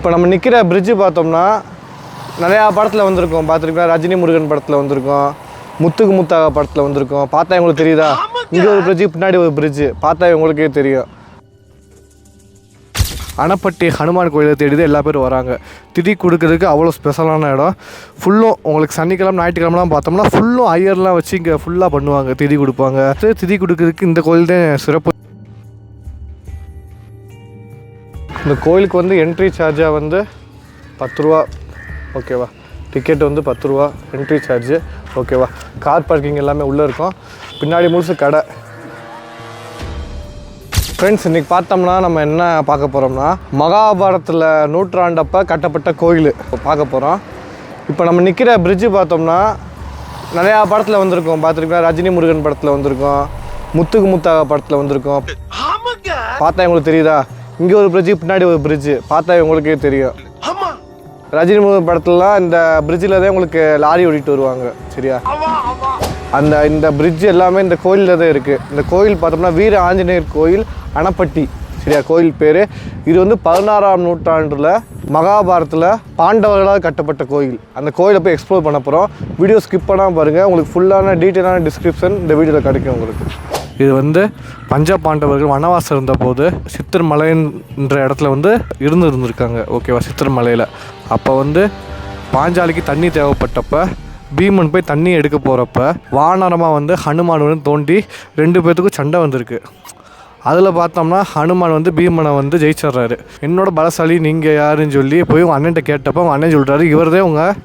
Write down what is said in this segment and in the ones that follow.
இப்போ நம்ம நிற்கிற பிரிட்ஜு பார்த்தோம்னா நிறையா படத்தில் வந்திருக்கோம். பார்த்துருக்கோம் ரஜினி முருகன் படத்தில் வந்திருக்கோம். முத்துக்கு முத்தாக படத்தில் வந்திருக்கோம். பார்த்தா உங்களுக்கு தெரியுதா? இங்கே ஒரு பிரிட்ஜு பின்னாடி ஒரு பிரிட்ஜு பார்த்தா உங்களுக்கே தெரியும். அணப்பட்டி ஹனுமான் கோயிலை தேடி எல்லா பேரும் வராங்க. திதி கொடுக்கறதுக்கு அவ்வளோ ஸ்பெஷலான இடம். ஃபுல்லும் உங்களுக்கு சனிக்கிழமை ஞாயிற்றுக்கிழமெலாம் பார்த்தோம்னா ஃபுல்லும் ஐயர்லாம் வச்சு இங்கே ஃபுல்லாக பண்ணுவாங்க. திதி கொடுப்பாங்க. திதி கொடுக்கறதுக்கு இந்த கோயில் தான் சிறப்பு. இந்த கோயிலுக்கு வந்து என்ட்ரி சார்ஜாக வந்து பத்து ரூபா ஓகேவா டிக்கெட் வந்து பத்து ரூபா என்ட்ரி சார்ஜு ஓகேவா கார் பார்க்கிங் எல்லாமே உள்ளே இருக்கும். பின்னாடி முழுசு கடை. ஃப்ரெண்ட்ஸ் இன்றைக்கி பார்த்தோம்னா நம்ம என்ன பார்க்க போகிறோம்னா மகாபாரத்தில் நூற்றாண்டப்போ கட்டப்பட்ட கோயில் பார்க்க போகிறோம் இப்போ நம்ம நிற்கிற பிரிட்ஜு பார்த்தோம்னா நிறையா படத்தில் வந்திருக்கோம். பார்த்துருக்கோம் ரஜினி முருகன் படத்தில் வந்திருக்கோம் முத்துக்கு முத்தாக படத்தில் வந்திருக்கோம். பார்த்தா உங்களுக்கு தெரியுதா? இங்கே ஒரு பிரிட்ஜு பின்னாடி ஒரு பிரிட்ஜு பார்த்தா உங்களுக்கே தெரியும். ரஜினி மூவி படத்துலலாம் இந்த பிரிட்ஜில் தான் உங்களுக்கு லாரி ஓடிட்டு வருவாங்க சரியா? அந்த இந்த பிரிட்ஜ் எல்லாமே இந்த கோயிலில் தான் இருக்குது இந்த கோயில் பார்த்தோம்னா வீர ஆஞ்சநேயர் கோயில் அணப்பட்டி சரியா? கோயில் பேர். இது வந்து பதினாறாம் நூற்றாண்டில் மகாபாரத்தில் பாண்டவர்களால் கட்டப்பட்ட கோயில். அந்த கோயிலை போய் எக்ஸ்ப்ளோர் பண்ண போகிறோம் வீடியோ ஸ்கிப் பண்ணாமல் பாருங்கள் உங்களுக்கு ஃபுல்லான டீட்டெயிலான டிஸ்கிரிப்ஷன் இந்த வீடியோவில் கிடைக்கும் உங்களுக்கு. இது வந்து பஞ்ச பாண்டவர்கள் வனவாசம் இருந்தபோது சித்தர் மலைன்ற இடத்துல வந்து இருந்து இருந்திருக்காங்க. ஓகேவா? சித்தர் மலையில். அப்போ வந்து பாஞ்சாலிக்கு தண்ணி தேவைப்பட்டப்ப பீமன் போய் தண்ணி எடுக்க போகிறப்ப வானரமாக வந்து ஹனுமான் வந்து தோண்டி ரெண்டு பேர்த்துக்கும் சண்டை வந்திருக்கு. அதில் பார்த்தோம்னா ஹனுமான் வந்து பீமனை வந்து ஜெயிச்சிடுறாரு. என்னோட பலசாலி நீங்கள் யாருன்னு சொல்லி போய் உங்கள் அண்ணன்ட்ட கேட்டப்போ உங்கள் அண்ணன் சொல்கிறாரு இவர்தே உங்கள்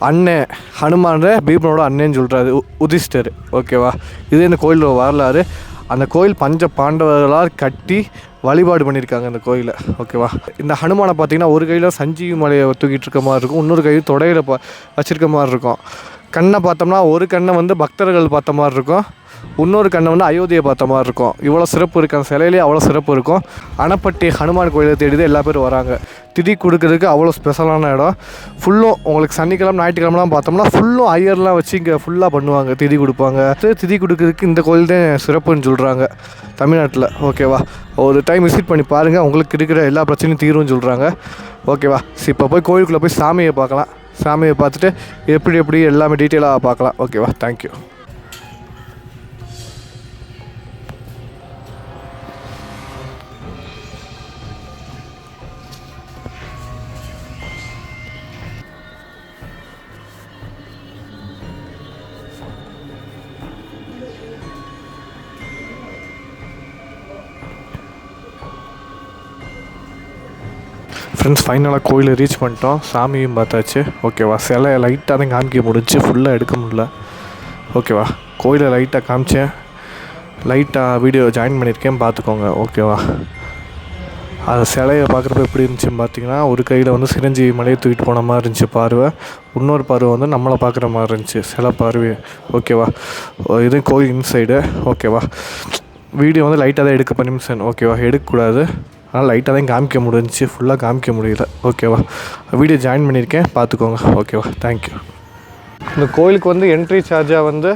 அண்ணன் ஹனுமான் பீமனோட அண்ணன்னு சொல்கிறாரு உதிஷ்டர். ஓகேவா? இது இந்த கோயிலோட வரலாறு. அந்த கோயில் பஞ்ச பாண்டவர்களால் கட்டி வழிபாடு பண்ணியிருக்காங்க இந்த கோயிலை. ஓகேவா? இந்த ஹனுமானை பார்த்தீங்கன்னா ஒரு கையில் சஞ்சீவி மலையை தூக்கிட்டு இருக்க மாதிரி இருக்கும். இன்னொரு கையில் தொடையில் ப வச்சுருக்க மாதிரி இருக்கும். கண்ணை பார்த்தோம்னா ஒரு கண்ணை வந்து பக்தர்கள் பார்த்த மாதிரி இருக்கும். இன்னொரு கண்ணை வந்து அயோத்தியை பார்த்த மாதிரி இருக்கும். இவ்வளோ சிறப்பு இருக்குது அந்த சிலையிலே அவ்வளோ சிறப்பு இருக்கும். அணப்பட்டி ஹனுமான் கோயிலை தேடி எல்லா பேரும் வராங்க. திதி கொடுக்கறதுக்கு அவ்வளோ ஸ்பெஷலான இடம். ஃபுல்லும் உங்களுக்கு சனிக்கிழமை ஞாயிற்றுக்கிழமெலாம் பார்த்தோம்னா ஃபுல்லும் ஐயர்லாம் வச்சு இங்கே ஃபுல்லாக பண்ணுவாங்க திதி கொடுப்பாங்க. திதி கொடுக்கறதுக்கு இந்த கோயில் தான் சிறப்புன்னு சொல்கிறாங்க தமிழ்நாட்டில். ஓகேவா ஒரு டைம் விசிட் பண்ணி பாருங்கள் உங்களுக்கு இருக்கிற எல்லா பிரச்சனையும் தீரும்னு சொல்கிறாங்க ஓகேவா சரி இப்போ போய் கோயிலுக்குள்ளே போய் சாமியை பார்க்கலாம். சாமியை பார்த்துட்டு எப்படி எப்படி எல்லாமே டீட்டெயிலாக பார்க்கலாம். ஓகேவா தேங்க்யூ ஃப்ரெண்ட்ஸ் ஃபைனலாக கோயிலை ரீச் பண்ணிட்டோம். சாமியும் பார்த்தாச்சு. ஓகேவா சிலை லைட்டாக தான் காமிக்க முடிஞ்சு. ஃபுல்லாக எடுக்க முடியல. ஓகேவா கோயிலை லைட்டாக காமிச்சேன். லைட்டாக வீடியோ ஜாயின் பண்ணியிருக்கேன். பார்த்துக்கோங்க. ஓகேவா அந்த சிலையை பார்க்குறப்ப எப்படி இருந்துச்சுன்னு பார்த்தீங்கன்னா ஒரு கையில் வந்து சிரஞ்சீவி மலையை தூக்கிட்டு போன மாதிரி இருந்துச்சு பார்வை. இன்னொரு பார்வை வந்து நம்மளை பார்க்குற மாதிரி இருந்துச்சு. சில பார்வை. ஓகேவா இது கோயில் இன்சைடு ஓகேவா வீடியோ வந்து லைட்டாக தான் எடுக்க நிமிஷம் ஓகேவா எடுக்கக்கூடாது. ஆனால் லைட்டாக தான் காமிக்க முடிஞ்சிச்சு. ஃபுல்லாக காமிக்க முடியல. ஓகேவா வீடியோ ஜாயின் பண்ணியிருக்கேன். பார்த்துக்கோங்க. ஓகேவா தேங்க்யூ இந்த கோயிலுக்கு வந்து என்ட்ரி சார்ஜாக வந்து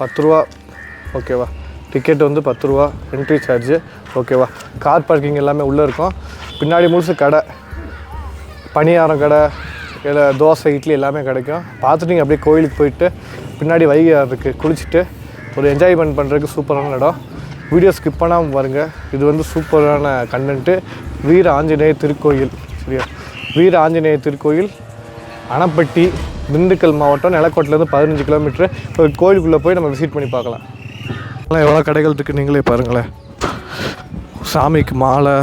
பத்து ரூபா. ஓகேவா டிக்கெட் வந்து பத்து ரூபா. என்ட்ரி சார்ஜு ஓகேவா கார் பார்க்கிங் எல்லாமே உள்ளே இருக்கும். பின்னாடி முழுசு கடை. பணியாரம் கடை இல்லை தோசை இட்லி எல்லாமே கிடைக்கும். பார்த்துட்டு நீங்கள் அப்படியே கோயிலுக்கு போயிட்டு பின்னாடி வைகை இருக்குது குளிச்சுட்டு ஒரு என்ஜாய்மெண்ட் பண்ணுறதுக்கு சூப்பரான இடம். வீடியோ ஸ்கிப் பண்ணாமல் பாருங்கள் இது வந்து சூப்பரான கண்டென்ட்டு வீர ஆஞ்சநேயர் திருக்கோயில். சரியா? வீர ஆஞ்சநேயர் திருக்கோயில் அணப்பட்டி திண்டுக்கல் மாவட்டம் நிலக்கோட்டிலேருந்து பதினஞ்சு கிலோமீட்ரு இப்போ கோயிலுக்குள்ளே போய் நம்ம விசிட் பண்ணி பார்க்கலாம். எல்லாம் எவ்வளோ கடைகள் இருக்குது நீங்களே பாருங்களேன். சாமிக்கு மாலை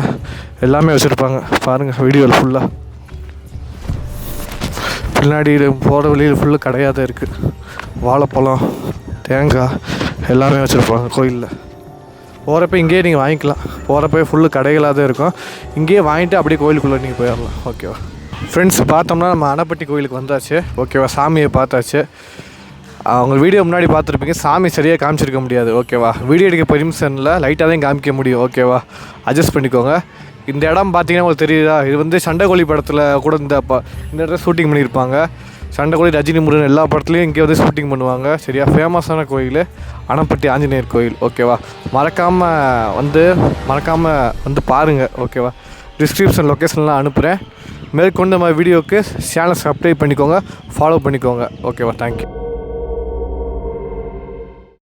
எல்லாமே வச்சுருப்பாங்க. பாருங்கள் வீடியோவில் ஃபுல்லாக பின்னாடி போகிற வழியில் ஃபுல்லாக கடையாக தான் இருக்குது வாழைப்பழம் தேங்காய் எல்லாமே வச்சுருப்பாங்க கோயிலில். போகிறப்ப இங்கேயே நீங்கள் வாங்கிக்கலாம். போகிறப்ப ஃபுல்லு கடைகளாக தான் இருக்கும். இங்கேயே வாங்கிட்டு அப்படியே கோயிலுக்குள்ளே நீங்கள் போயிடலாம். ஓகேவா ஃப்ரெண்ட்ஸ் பார்த்தோம்னா நம்ம அணப்பட்டி கோயிலுக்கு வந்தாச்சு. ஓகேவா சாமியை பார்த்தாச்சு. அவங்க வீடியோ முன்னாடி பார்த்துருப்பீங்க. சாமி சரியாக காமிச்சிருக்க முடியாது. ஓகேவா வீடியோ எடுக்க பெர்மிஷனில் லைட்டாக தான் காமிக்க முடியும். ஓகேவா அட்ஜஸ்ட் பண்ணிக்கோங்க. இந்த இடம் பார்த்தீங்கன்னா உங்களுக்கு தெரியுதா? இது வந்து சண்டைக்கோழி படத்தில் கூட இந்த இந்த இடத்துல ஷூட்டிங் பண்ணியிருப்பாங்க. சண்டைக்கோழி ரஜினி முருகன் எல்லா படத்துலையும் இங்கே வந்து ஷூட்டிங் பண்ணுவாங்க. சரியா? ஃபேமஸான கோயில் அணப்பட்டி ஆஞ்சநேயர் கோயில். ஓகேவா மறக்காமல் வந்து மறக்காமல் வந்து பாருங்கள் ஓகேவா டிஸ்கிரிப்ஷன் லொக்கேஷன்லாம் அனுப்புகிறேன் மேற்கொண்டு நம்ம வீடியோக்கு சேனல் சப்ஸ்கிரைப் பண்ணிக்கோங்க. ஃபாலோ பண்ணிக்கோங்க. ஓகேவா தேங்க்யூ